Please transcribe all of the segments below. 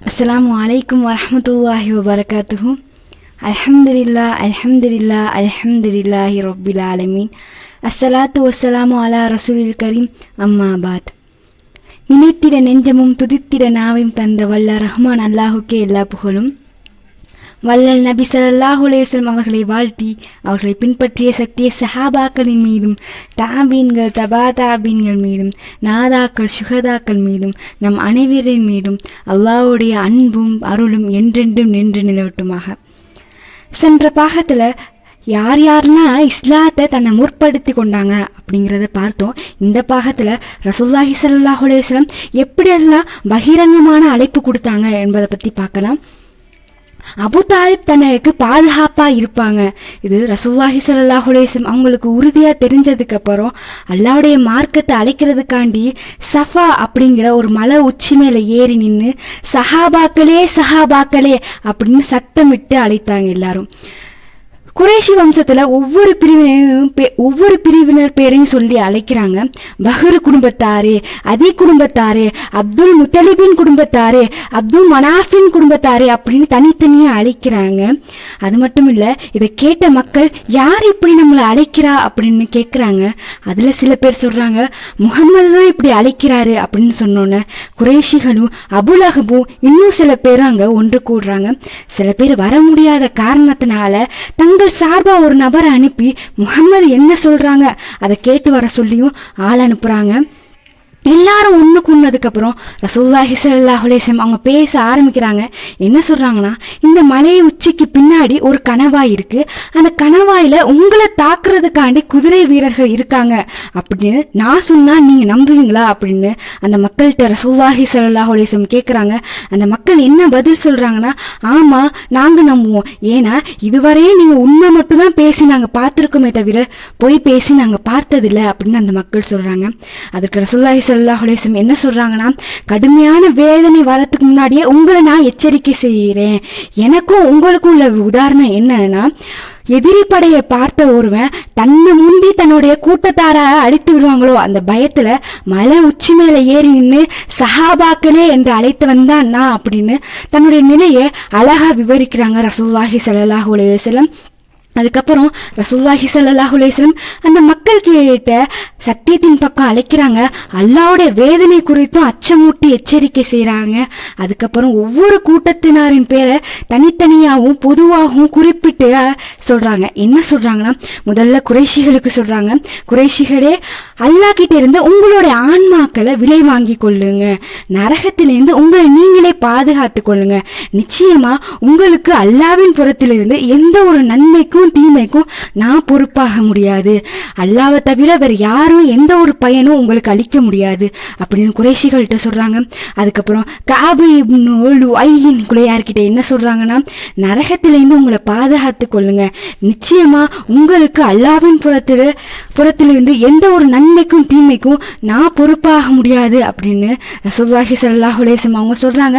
அஸ்லாம் அலைக்கும் வரமத்துல்லாஹி வபரகாத்துஹு அலமதுல்லா அலமதுல்லா அலமதுல்லாஹி ரொபில் ஆலமீன் அஸ்ஸலாத்து வசலாமு அலா ரசூலில் கரீம் அம்மா பாத் நினைத்திட நெஞ்சமும் துதித்திட நாவையும் தந்த வல்ல ரஹ்மான் அல்லாஹுக்கே எல்லா புகழும். வல்லல் நபி ஸல்லல்லாஹு அலைஹி அவர்களை வாழ்த்தி அவர்களை பின்பற்றிய சத்திய சஹாபாக்களின் மீதும் தாபீன்கள் தபா தாபீன்கள் மீதும் நாதாக்கள் சுகதாக்கள் மீதும் நம் அனைவரின் மீதும் அல்லாஹ்வுடைய அன்பும் அருளும் என்றென்றும் நின்று நிலவட்டுமாக. சென்ற பாகத்தில் யார் யாருன்னா இஸ்லாத்தை தன்னை முற்படுத்தி கொண்டாங்க அப்படிங்கிறத பார்த்தோம். இந்த பாகத்தில் ரசூல்லாஹி ஸல்லல்லாஹு அலைஹி எப்படியெல்லாம் பகிரங்கமான அழைப்பு கொடுத்தாங்க என்பதை பற்றி பார்க்கலாம். அபு தாலிப் தனக்கு பாதுகாப்பா இருப்பாங்க. இது ரசூல்லாஹி சல்லாஹுலேசம் அவங்களுக்கு உறுதியா தெரிஞ்சதுக்கு அப்புறம் அல்லாவுடைய மார்க்கத்தை அழைக்கிறதுக்காண்டி சஃபா அப்படிங்கிற ஒரு மலை உச்சி மேல ஏறி நின்று சஹாபாக்களே சஹாபாக்களே அப்படின்னு சத்தமிட்டு அழைத்தாங்க எல்லாரும். குறைஷி வம்சத்துல ஒவ்வொரு பிரிவினையும் ஒவ்வொரு பிரிவினர் பேரையும் சொல்லி அழைக்கிறாங்க. பஹ்ரு குடும்பத்தாரு அதி குடும்பத்தாரு அப்துல் முத்தலிபின் குடும்பத்தாரு அப்துல் மனாஃபின் குடும்பத்தாரு அப்படின்னு தனித்தனியா அழைக்கிறாங்க. அது மட்டும் இல்ல இதை கேட்ட மக்கள் யார் இப்படி நம்மளை அழைக்கிறா அப்படின்னு கேட்குறாங்க அதுல சில பேர் சொல்றாங்க முகமது தான் இப்படி அழைக்கிறாரு அப்படின்னு சொன்னோன்னே குறைஷிகளும் அபுலகபும் இன்னும் சில பேரும் அங்க ஒன்று கூடுறாங்க. சில பேர் வர முடியாத காரணத்தினால தங்கள் சார்பா ஒரு நபரை அனுப்பி முகம்மது என்ன சொல்றாங்க? அதை கேட்டு வர சொல்லியும் ஆள் அனுப்புறாங்க. எல்லாரும் ஒன்று கூடினதுக்கு அப்புறம் ரசூல்லாஹி ஸல்லல்லாஹு அலைஹி அவங்க பேச ஆரம்பிக்கிறாங்க. என்ன சொல்றாங்கன்னா இந்த மலை உச்சிக்கு பின்னாடி ஒரு கணவாய் இருக்கு. அந்த கணவாயில உங்களை தாக்குறதுக்காண்டி குதிரை வீரர்கள் இருக்காங்க. அப்படின்னு நான் சொன்னா நீங்க நம்புவீங்களா அப்படின்னு அந்த மக்கள்கிட்ட ரசூல்லாஹி ஸல்லல்லாஹு ஹுலேசம் கேட்குறாங்க அந்த மக்கள் என்ன பதில் சொல்றாங்கன்னா ஆமா நாங்க நம்புவோம். ஏன்னா இதுவரையே நீங்க உண்மை மட்டும் தான் பேசி நாங்க பார்த்துருக்கோமே தவிர போய் பேசி நாங்க பார்த்ததில்ல அப்படின்னு அந்த மக்கள் சொல்றாங்க. அதுக்கு ரசூல்லாஹி ஸல்லல்லாஹு அலைஹி என்ன சொல்றாங்கன்னா கடுமையான வேதனை வரத்துக்கு முன்னாடியே உங்களை நான் எச்சரிக்கை செய்கிறேன். எனக்கும் உங்களுக்கும் உள்ள உதாரணம் என்னன்னா எதிரி படையை பார்த்த ஒருவன் தன்னை முந்தி தன்னுடைய கூட்டத்தார அழித்து விடுவாங்களோ அந்த பயத்துல மலை உச்சி மேலே ஏறி நின்று சஹாபாக்களே என்று அழைத்து தான் நான் அப்படின்னு தன்னுடைய நிலையை அழகா விவரிக்கிறாங்க ரசூல்லாஹி ஸல்லல்லாஹு அலைஹி அதுக்கப்புறம் ரசூல்லாஹி சல்லாஹ் அலைஹி அந்த மக்கள் கிட்ட சத்தியத்தின் பக்கம் அழைக்கிறாங்க. அல்லாவுடைய வேதனை குறித்தும் அச்சமூட்டி எச்சரிக்கை செய்கிறாங்க அதுக்கப்புறம் ஒவ்வொரு கூட்டத்தினாரின் பேரை தனித்தனியாகவும் பொதுவாகவும் குறிப்பிட்டு சொல்கிறாங்க என்ன சொல்கிறாங்கன்னா முதல்ல குறைஷிகளுக்கு சொல்கிறாங்க குறைஷிகளே அல்லாஹ் கிட்ட இருந்து உங்களுடைய ஆன்மாக்களை விலை வாங்கி கொள்ளுங்க. நரகத்திலேருந்து உங்களை நீங்களே பாதுகாத்து கொள்ளுங்க. நிச்சயமாக உங்களுக்கு அல்லாவின் புறத்திலிருந்து எந்த ஒரு நன்மைக்கும் தீமைக்கும் நான் பொறுப்பாக முடியாது. அல்லாவை தவிர வேற யாரும் எந்த ஒரு பயனும் உங்களுக்கு அளிக்க முடியாது. அப்படின்னு குறைஷிகள்கிட்ட சொல்கிறாங்க அதுக்கப்புறம் காபு இப்னு குலையார்கிட்ட என்ன சொல்கிறாங்கன்னா நரகத்திலேருந்து உங்களை பாதுகாத்து கொள்ளுங்க. நிச்சயமாக உங்களுக்கு அல்லாவின் புறத்தில் புறத்திலிருந்து எந்த ஒரு நன்மைக்கும் தீமைக்கும் நான் பொறுப்பாக முடியாது அப்படின்னு ரசூலுல்லாஹி சல்லாஹ் அலைஹி அவங்க சொல்கிறாங்க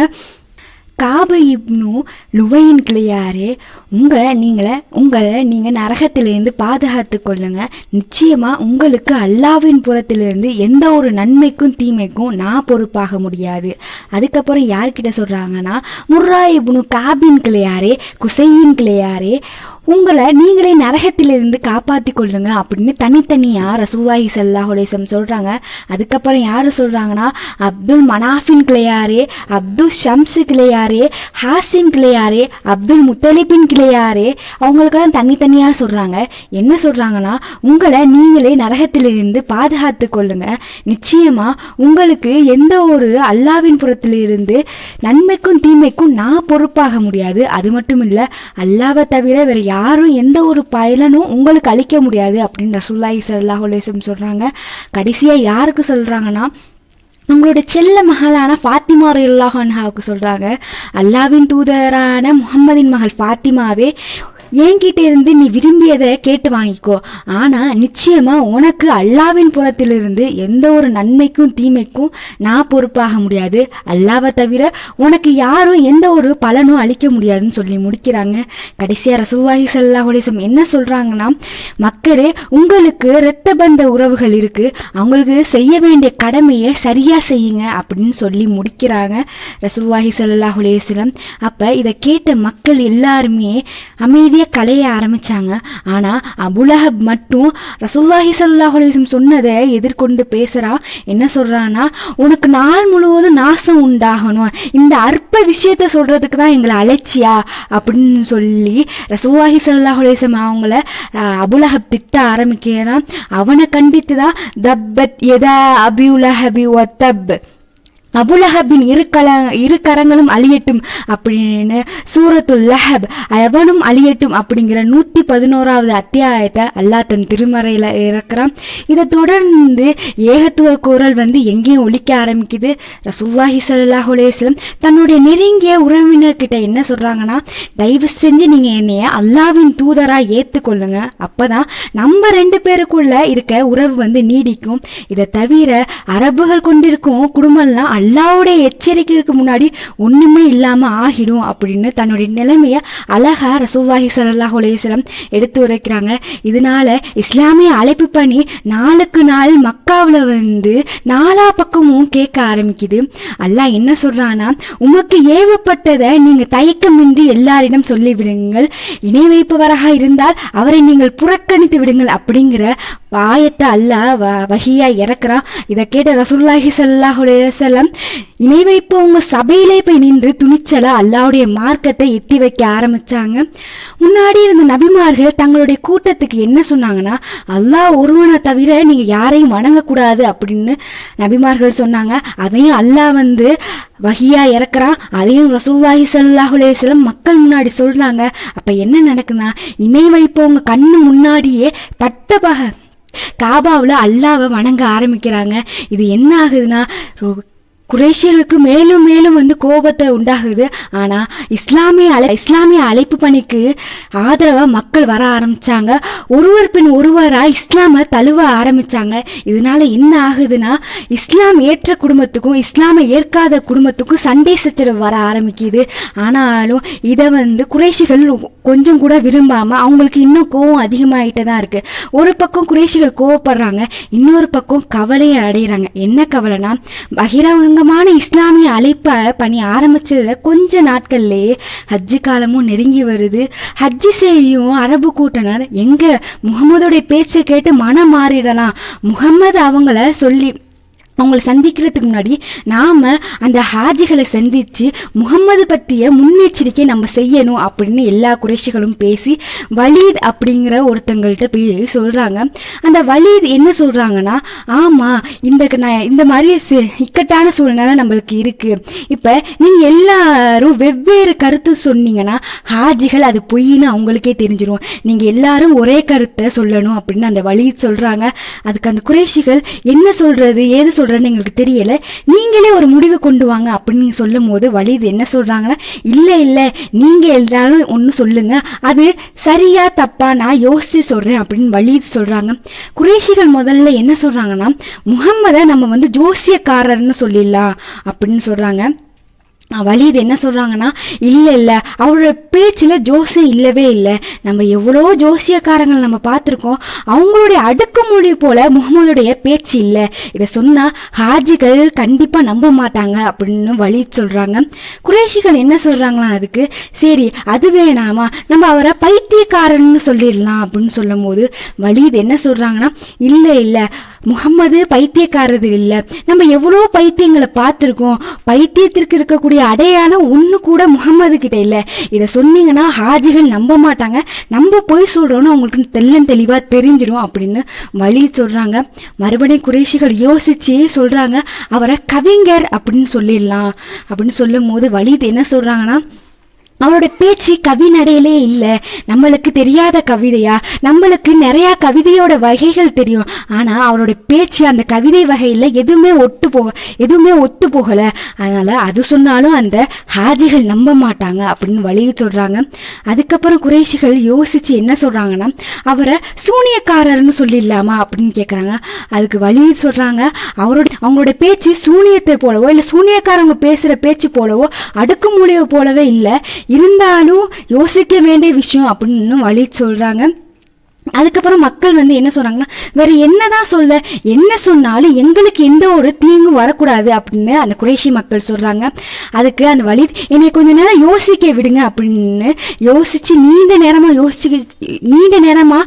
காபு இப்னு லுவையின் கிளையாரே உங்களை நீங்களை உங்களை நீங்கள் நரகத்திலிருந்து பாதுகாத்து கொள்ளுங்க. நிச்சயமாக உங்களுக்கு அல்லாவின் புறத்திலிருந்து எந்த ஒரு நன்மைக்கும் தீமைக்கும் நான் பொறுப்பாக முடியாது. அதுக்கப்புறம் யார்கிட்ட சொல்கிறாங்கன்னா முர்ரா இப்னு காபின் கிளையாரே குசையின் கிளையாரே உங்களை நீங்களே நரகத்திலிருந்து காப்பாற்றி கொள்ளுங்க அப்படின்னு தனித்தனியாக ரசூலாஹி சல்லாஹுலேசம் அலைஹி சொல்கிறாங்க அதுக்கப்புறம் யார் சொல்கிறாங்கன்னா அப்துல் மனாஃபின் கிளையாரே அப்துல் ஷம்ஸு கிளையாரே ஹாசிம் கிளையாரே அப்துல் முத்தலிபின் கிளையாரே அவங்களுக்கெல்லாம் தனித்தனியாக சொல்கிறாங்க என்ன சொல்கிறாங்கன்னா உங்களை நீங்களே நரகத்திலிருந்து பாதுகாத்து கொள்ளுங்க. நிச்சயமாக உங்களுக்கு எந்த ஒரு அல்லாவின் புறத்திலிருந்து நன்மைக்கும் தீமைக்கும் நான் பொறுப்பாக முடியாது. அது மட்டும் இல்லை அல்லாவை தவிர வேறு யார் யாரும் எந்த ஒரு பயலனும் உங்களுக்கு அளிக்க முடியாது அப்படின்னு ரசூல்லாஹி ஸல்லல்லாஹு அலைஹி வஸல்லம் யாருக்கு சொல்கிறாங்கன்னா உங்களோட செல்ல மகளான ஃபாத்திமா ரலியல்லாஹு சொல்கிறாங்க அல்லாவின் தூதரான முகம்மதின் மகள் ஃபாத்திமாவே என்கிட்ட இருந்து நீ விரும்பியதை கேட்டு வாங்கிக்கோ. ஆனா நிச்சயமா உனக்கு அல்லாவின் புறத்திலிருந்து எந்த ஒரு நன்மைக்கும் தீமைக்கும் நான் பொறுப்பாக முடியாது. அல்லாவை தவிர உனக்கு யாரும் எந்த ஒரு பலனும் அளிக்க முடியாதுன்னு சொல்லி முடிக்கிறாங்க. கடைசியா ரசூவாஹி ஸல்லல்லாஹு அலைஹி என்ன சொல்றாங்கன்னா மக்களே உங்களுக்கு இரத்த பந்த உறவுகள் இருக்கு. அவங்களுக்கு செய்ய வேண்டிய கடமையை சரியா செய்யுங்க அப்படின்னு சொல்லி முடிக்கிறாங்க ரசூலுல்லாஹி ஸல்லல்லாஹு அலைஹி அப்ப இதை கேட்ட மக்கள் எல்லாருமே அமைதி அமைதியா கலைய ஆரம்பிச்சாங்க. ஆனா அபுலஹப் மட்டும் ரசூலுல்லாஹி சல்லாஹுலிசம் சொன்னதை எதிர்கொண்டு பேசுகிறான் என்ன சொல்கிறான்னா உனக்கு நாள் முழுவதும் நாசம் உண்டாகணும். இந்த அற்ப விஷயத்த சொல்றதுக்கு தான் எங்களை அழைச்சியா? அப்படின்னு சொல்லி ரசூலுல்லாஹி சல்லாஹுலிசம் அவங்கள அபுலஹப் திட்ட ஆரம்பிக்கிறான். அவனை கண்டித்து தான் தப்பத் எதா அபியுலஹபி ஒத்தப் அபுலஹபின் இரு கல இரு கரங்களும் அழியட்டும் அப்படின்னு சூரத்துல் லஹப் அவனும் அழியட்டும் அப்படிங்கிற நூற்றி பதினோராவது அத்தியாயத்தை அல்லாஹ் தன் திருமறையில் இறக்குறான். இதை தொடர்ந்து ஏகத்துவ குரல் வந்து எங்கேயும் ஒழிக்க ஆரம்பிக்குது. ரசூல்லாஹி ஸல்லல்லாஹு அலைஹி தன்னுடைய நெருங்கிய உறவினர்கிட்ட என்ன சொல்றாங்கன்னா தயவு செஞ்சு நீங்க என்னைய அல்லாவின் தூதரா ஏத்துக்கொள்ளுங்க. அப்பதான் நம்ம ரெண்டு பேருக்குள்ள இருக்க உறவு வந்து நீடிக்கும். இதை தவிர அரபுகள் கொண்டிருக்கும் குடும்பம்லாம் அல்லாவுடைய எச்சரிக்கைக்கு முன்னாடி ஒன்றுமே இல்லாமல் ஆகிடும் அப்படின்னு தன்னுடைய நிலைமையை அழகா ரசூல்லாஹி ஸல்லல்லாஹு அலைஹி எடுத்து உரைக்கிறாங்க. இதனால இஸ்லாமிய அழைப்பு பணி நாளுக்கு நாள் மக்காவில் வந்து நாலா பக்கமும் கேட்க ஆரம்பிக்குது. அல்லாஹ் என்ன சொல்றான்னா உமக்கு ஏவப்பட்டதை நீங்கள் தயக்கமின்றி எல்லாரிடம் சொல்லிவிடுங்கள். இணை வைப்பவராக இருந்தால் அவரை நீங்கள் புறக்கணித்து விடுங்கள் அப்படிங்கிற ஆயத்தை அல்லாஹ் வ- வஹியா இறக்குறான் இதை கேட்ட ரசுல்லாஹி சல்லாஹுடைய செல்லம் இணை இணை உங்கள் சபையிலே போய் நின்று துணிச்சலாக அல்லாவுடைய மார்க்கத்தை எட்டி வைக்க ஆரம்பித்தாங்க முன்னாடி இருந்த நபிமார்கள் தங்களுடைய கூட்டத்துக்கு என்ன சொன்னாங்கன்னா அல்லாஹ் ஒருவனை தவிர நீங்கள் யாரையும் வணங்கக்கூடாது அப்படின்னு நபிமார்கள் சொன்னாங்க. அதையும் அல்லாஹ் வந்து வகியாக இறக்குறான் அதையும் ரசூல்லாஹி ஸல்லல்லாஹு செல்லம் மக்கள் முன்னாடி சொல்கிறாங்க அப்போ என்ன நடக்குதுன்னா இணை வைப்பவங்க கண்ணு முன்னாடியே பட்ட பக காபாவில் அல்லாவை வணங்க ஆரம்பிக்கிறாங்க. இது என்ன ஆகுதுன்னா குரேஷியர்களுக்கு மேலும் மேலும் வந்து கோபத்தை உண்டாகுது. ஆனா இஸ்லாமிய அழை இஸ்லாமிய அழைப்பு பணிக்கு ஆதரவா மக்கள் வர ஆரம்பிச்சாங்க. ஒருவர் பின் ஒருவராக இஸ்லாமை தழுவ ஆரம்பிச்சாங்க. இதனால என்ன ஆகுதுன்னா இஸ்லாம் ஏற்ற குடும்பத்துக்கும் இஸ்லாமை ஏற்காத குடும்பத்துக்கும் சண்டை சச்சரவு வர ஆரம்பிக்குது. ஆனாலும் இதை வந்து குறைஷிகள் கொஞ்சம் கூட விரும்பாம அவங்களுக்கு இன்னும் கோவம் அதிகமாகிட்டே தான் இருக்கு. ஒரு பக்கம் குறைஷிகள் கோவப்படுறாங்க இன்னொரு பக்கம் கவலையை அடைகிறாங்க என்ன கவலைனா பகிரங்கமான இஸ்லாமிய அழைப்பை பணி ஆரம்பிச்சத கொஞ்ச நாட்கள்லயே ஹஜ்ஜி காலமும் நெருங்கி வருது. ஹஜ்ஜி செய்யும் அரபு கூட்டனர் எங்க முகமதுடைய பேச்சை கேட்டு மனம் மாறிடலாம். முகம்மது அவங்கள சொல்லி அவங்களை சந்திக்கிறதுக்கு முன்னாடி நாம அந்த ஹாஜிகளை சந்திச்சு முகம்மது பத்திய முன்னெச்சரிக்கை நம்ம செய்யணும் அப்படின்னு எல்லா குறைஷிகளும் பேசி வலீத் அப்படிங்கிற ஒருத்தங்கள்கிட்ட பே சொல்றாங்க. அந்த வலீத் என்ன சொல்றாங்கன்னா ஆமா இந்த க- நான் இந்த மாதிரி இக்கட்டான சூழ்நிலை நம்மளுக்கு இருக்கு. இப்ப நீங்க எல்லாரும் வெவ்வேறு கருத்து சொன்னீங்கன்னா ஹாஜிகள் அது பொய்ன்னு அவங்களுக்கே தெரிஞ்சிடும் நீங்க எல்லாரும் ஒரே கருத்தை சொல்லணும் அப்படின்னு அந்த வலீத் சொல்றாங்க. அதுக்கு அந்த குறைஷிகள் என்ன சொல்றது ஏது சொல்றேன்னு எங்களுக்கு தெரியல. நீங்களே ஒரு முடிவு கொண்டு வாங்க அப்படின்னு சொல்லும் போது வலிது என்ன சொல்றாங்கன்னா இல்ல இல்ல நீங்க எல்லாரும் ஒன்று சொல்லுங்க. அது சரியா தப்பா நான் யோசிச்சு சொல்றேன் அப்படின்னு வலிது சொல்றாங்க. குறைஷிகள் முதல்ல என்ன சொல்றாங்கன்னா முகம்மதை நம்ம வந்து ஜோசியக்காரர்னு சொல்லிடலாம் அப்படின்னு சொல்றாங்க. வலிது என்ன சொல்றாங்கன்னா இல்லை இல்லை அவரோட பேச்சில் ஜோசியம் இல்லவே இல்லை. நம்ம எவ்வளோ ஜோசியக்காரங்களை நம்ம பார்த்துருக்கோம். அவங்களுடைய அடுக்குமொழி போல முகமதுடைய பேச்சு இல்லை. இதை சொன்னா ஹாஜிகள் கண்டிப்பா நம்ப மாட்டாங்க அப்படின்னு வழி சொல்றாங்க. குறைஷிகள் என்ன சொல்றாங்களா அதுக்கு? சரி அது வேணாமா? நம்ம அவரை பைத்தியக்காரன்னு சொல்லிடலாம் அப்படின்னு சொல்லும் போது வலிது என்ன சொல்றாங்கன்னா இல்லை இல்லை முகம்மது பைத்தியக்காரது இல்லை. நம்ம எவ்வளோ பைத்தியங்களை பார்த்துருக்கோம். பைத்தியத்திற்கு இருக்கக்கூடிய அடையாளம் ஒன்று கூட முகம்மது கிட்ட இல்லை. இதை சொன்னீங்கன்னா ஹாஜிகள் நம்ப மாட்டாங்க. நம்ம போய் சொல்கிறோன்னு அவங்களுக்கு தெள்ளன் தெளிவாக தெரிஞ்சிடும் அப்படின்னு வழி சொல்கிறாங்க மறுபடியும் குறைஷிகள் யோசிச்சு சொல்கிறாங்க அவரை கவிஞர் அப்படின்னு சொல்லிடலாம். அப்படின்னு சொல்லும் போது வழி என்ன சொல்கிறாங்கன்னா அவரோட பேச்சு கவி நடையிலே இல்லை. நம்மளுக்கு தெரியாத கவிதையா? நம்மளுக்கு நிறையா கவிதையோட வகைகள் தெரியும். ஆனால் அவரோட பேச்சு அந்த கவிதை வகையில் எதுவுமே ஒட்டு போக எதுவுமே ஒத்து போகலை. அதனால் அது சொன்னாலும் அந்த ஹாஜிகள் நம்ப மாட்டாங்க அப்படின்னு வழி சொல்கிறாங்க அதுக்கப்புறம் குறைஷிகள் யோசித்து என்ன சொல்கிறாங்கன்னா அவரை சூனியக்காரர்னு சொல்லிடலாமா அப்படின்னு கேட்குறாங்க அதுக்கு வழி சொல்கிறாங்க அவரோட அவங்களோட பேச்சு சூனியத்தை போலவோ இல்லை சூனியக்காரங்க பேசுகிற பேச்சு போலவோ அடுக்குமொழியை போலவே இல்லை. இருந்தாலும் யோசிக்க வேண்டிய விஷயம் அப்படின்னு வழி சொல்றாங்க. அதுக்கப்புறம் மக்கள் வந்து என்ன சொல்றாங்கன்னா வேற என்னதான் சொல்ல என்ன சொன்னாலும் எங்களுக்கு எந்த ஒரு தீங்கும் வரக்கூடாது அப்படின்னு அந்த குறைஷி மக்கள் சொல்றாங்க. அதுக்கு அந்த வழி என்னை கொஞ்ச நேரம் யோசிக்க விடுங்க அப்படின்னு யோசிச்சு நீண்ட நேரமா யோசிச்சு நீண்ட நேரமா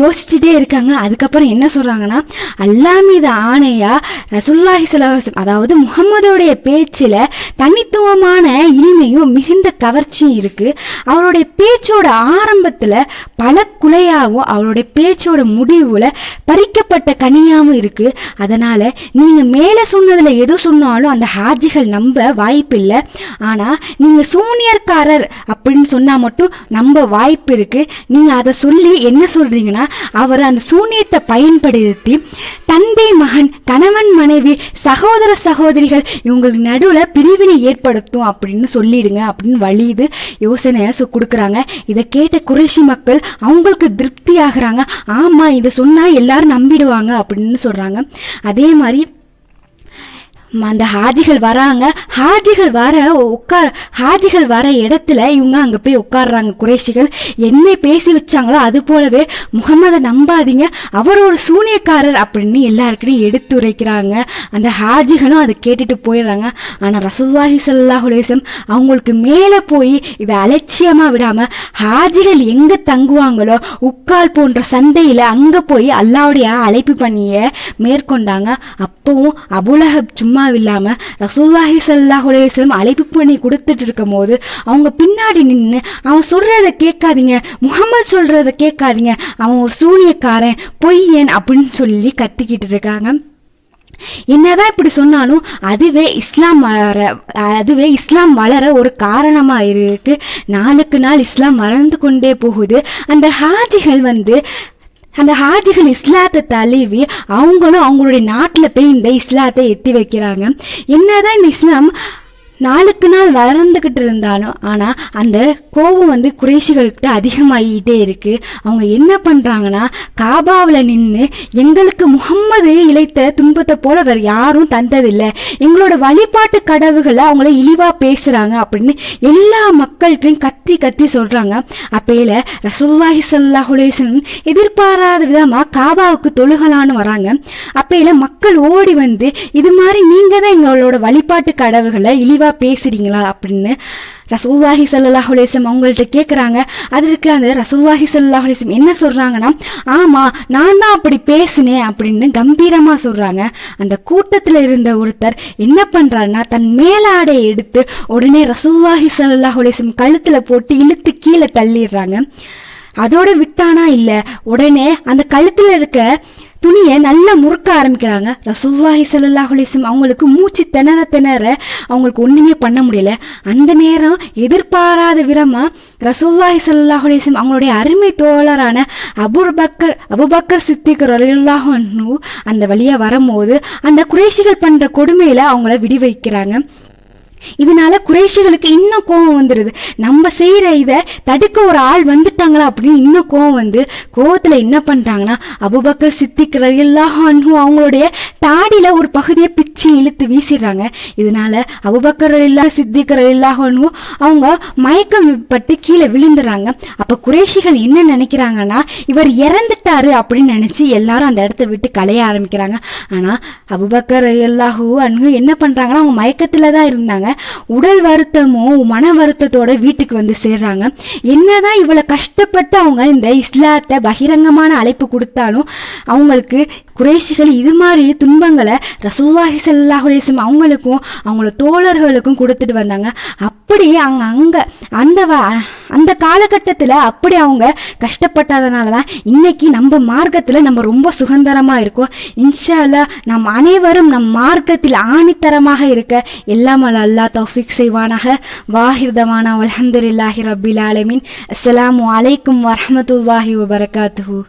யோசிச்சுட்டே இருக்காங்க. அதுக்கப்புறம் என்ன சொல்றாங்கன்னா அல்லா மீது ஆணையா ரசுல்லாஹி சலாஹம் அதாவது முகமதோடைய பேச்சில் தனித்துவமான இனிமையும் மிகுந்த கவர்ச்சியும் இருக்கு. அவருடைய பேச்சோட ஆரம்பத்தில் பல குலையாகவும் அவளுடைய பேச்சோட முடிவுல பறிக்கப்பட்ட கனியாகவும் இருக்கு. அதனால நீங்க மேலே சொன்னதுல எது சொன்னாலும் அந்த ஹாஜிகள் நம்ப வாய்ப்பில்லை. ஆனா நீங்க சூனியர்காரர் அப்படின்னு சொன்னா மட்டும் நம்ப வாய்ப்பு இருக்கு. நீங்க அதை சொல்லி என்ன சொல்றீங்கன்னா அவர் அந்த சூனியத்தை பயன்படுத்தி தந்தை மகன் கணவன் மனைவி சகோதர சகோதரிகள் இவங்களுக்கு நடுவில் பிரிவினை ஏற்படுத்தும் அப்படின்னு சொல்லிடுங்க அப்படின்னு வழியுது யோசனையை சொ- கொடுக்குறாங்க. இதை கேட்ட குறைஷி மக்கள் அவங்களுக்கு திருப்தியாக ஆகிறாங்க ஆமா இதை சொன்னா எல்லாரும் நம்பிடுவாங்க அப்படின்னு சொல்றாங்க. அதே மாதிரி அந்த ஹாஜிகள் வராங்க. ஹாஜிகள் வர உட்கார் ஹாஜிகள் வர இடத்துல இவங்க அங்கே போய் உட்கார்றாங்க குறைஷிகள். என்ன பேசி வச்சாங்களோ அது போலவே முகமதை நம்பாதீங்க. அவர் ஒரு சூனியக்காரர் அப்படின்னு எல்லாருக்கிட்டையும் எடுத்துரைக்கிறாங்க அந்த ஹாஜிகளும் அதை கேட்டுட்டு போயிடுறாங்க. ஆனால் ரசூல்லாஹி சல்லாஹுலேசம் அவங்களுக்கு மேலே போய் இதை அலட்சியமாக விடாமல் ஹாஜிகள் எங்கே தங்குவாங்களோ உட்கால் போன்ற சந்தையில் அங்கே போய் அல்லாவுடைய அழைப்பு பணியை மேற்கொண்டாங்க. அப்பவும் அபுலஹப் சும்மா இல்லாம ரசூல்லாஹி சல்லாஹ் அலைஹி அழைப்பு பண்ணி கொடுத்துட்டு இருக்கும் போது அவங்க பின்னாடி நின்று அவன் சொல்கிறத கேட்காதீங்க முகமது சொல்கிறத கேட்காதீங்க அவன் ஒரு சூனியக்காரன் பொய்யன் அப்படின்னு சொல்லி கத்திக்கிட்டு இருக்காங்க என்னதான் இப்படி சொன்னாலும் அதுவே இஸ்லாம் வளர அதுவே இஸ்லாம் வளர ஒரு காரணமாக இருக்கு. நாளுக்கு நாள் இஸ்லாம் வளர்ந்து கொண்டே போகுது. அந்த ஹாஜிகள் வந்து அந்த ஹாஜிகள் இஸ்லாத்தை தழுவி அவங்களும் அவங்களுடைய நாட்டில் போய் இந்த இஸ்லாத்தை எத்தி வைக்கிறாங்க. என்னதான் இந்த இஸ்லாம் நாளுக்கு நாள் வளர்ந்துக்கிட்டு இருந்தாலும் ஆனால் அந்த கோபம் வந்து குறைஷிகள்கிட்ட அதிகமாகிட்டே இருக்கு. அவங்க என்ன பண்ணுறாங்கன்னா காபாவில் நின்று எங்களுக்கு முகம்மது இழைத்த துன்பத்தை போல வேறு யாரும் தந்ததில்லை. எங்களோட வழிபாட்டு கடவுகளை அவங்கள இழிவாக பேசுகிறாங்க அப்படின்னு எல்லா மக்கள்கிட்டையும் கத்தி கத்தி சொல்கிறாங்க அப்பையில் ரசூல்லாஹி ஸல்லல்லாஹு எதிர்பாராத விதமாக காபாவுக்கு தொழுகலான்னு வராங்க. அப்பையில் மக்கள் ஓடி வந்து இது மாதிரி நீங்கள் தான் எங்களோட வழிபாட்டு கடவுள்களை இழிவாக பேசுறீங்களா அப்படின்னு ரசூல்லாஹி ஸல்லல்லாஹு அலைஹி அவங்கள்ட்ட கேட்குறாங்க அதற்கு அந்த ரசூல்லாஹி ஸல்லல்லாஹு அலைஹி என்ன சொல்கிறாங்கன்னா ஆமாம் நான் தான் அப்படி பேசினேன் அப்படின்னு கம்பீரமாக சொல்கிறாங்க அந்த கூட்டத்தில் இருந்த ஒருத்தர் என்ன பண்ணுறாருன்னா தன் மேலாடையை எடுத்து உடனே ரசூல்லாஹி ஸல்லல்லாஹு அலைஹி கழுத்தில் போட்டு இழுத்து கீழே தள்ளிடுறாங்க. அதோட விட்டானா இல்லை உடனே அந்த கழுத்தில் இருக்க துணியை நல்லா முறுக்க ஆரம்பிக்கிறாங்க. ரசூல்லாஹி சல்லாஹுலேசம் அவங்களுக்கு மூச்சு திணற திணற அவங்களுக்கு ஒன்றுமே பண்ண முடியல. அந்த நேரம் எதிர்பாராத விதமாக ரசூல்லாஹி சல்லாஹுலேசம் அவங்களுடைய அருமை தோழரான அபுபக்கர் அபுபக்கர் சித்திக் ரலியல்லாஹு அந்த வழியாக வரும்போது அந்த குறைஷிகள் பண்ணுற கொடுமையில் அவங்கள விடி வைக்கிறாங்க இதனால குறைஷிகளுக்கு இன்னும் கோவம் வந்துடுது நம்ம செய்கிற இதை தடுக்க ஒரு ஆள் வந்துட்டாங்களா அப்படின்னு இன்னும் கோவம் வந்து கோவத்தில் என்ன பண்ணுறாங்கன்னா அபுபக்கர் சித்திக் ரலியல்லாஹு அன்ஹு அவங்களுடைய தாடியில் ஒரு பகுதியை பிச்சு இழுத்து வீசிடுறாங்க. இதனால அபுபக்கர் இல்லா சித்திக் ரலியல்லாஹு அன்ஹு அவங்க மயக்கம் பட்டு கீழே விழுந்துறாங்க அப்போ குறைஷிகள் என்ன நினைக்கிறாங்கன்னா இவர் இறந்துட்டாரு அப்படின்னு நினச்சி எல்லாரும் அந்த இடத்த விட்டு கலைய ஆரம்பிக்கிறாங்க. ஆனால் அபுபக்கர் ரலியல்லாஹு அன்ஹு என்ன பண்ணுறாங்கன்னா அவங்க மயக்கத்தில் தான் இருந்தாங்க. உடல் வருத்தமும் மன வருத்தத்தோட வீட்டுக்கு வந்து சேர்றாங்க. என்னதான் இவ்வளவு கஷ்டப்பட்டு அவங்க இந்த இஸ்லாத்தை பகிரங்கமான அழைப்பு கொடுத்தாலும் அவங்களுக்கு குறைஷிகள் இது மாதிரி துன்பங்களை ரசூல்லாஹி சல்லாஹுலேசம் அவங்களுக்கும் அவங்களோட தோழர்களுக்கும் கொடுத்துட்டு வந்தாங்க. அப்படி அவங்க அங்கே அந்த வ- அந்த காலகட்டத்தில் அப்படி அவங்க கஷ்டப்பட்டதுனால தான் இன்னைக்கு நம்ம மார்க்கத்தில் நம்ம ரொம்ப சுதந்திரமாக இருக்கோம். இன்ஷா நம் அனைவரும் நம் மார்க்கத்தில் ஆணித்தரமாக இருக்க எல்லாம் அல்லா அல்லாஹ் தௌஃபிக் செய்வானாக. வாஹிர்தவானா இல்லாஹி ரபில் ஆலமின். அஸ்லாம் அலைக்கும் வரமத்துல்லாஹி வபரகாத்து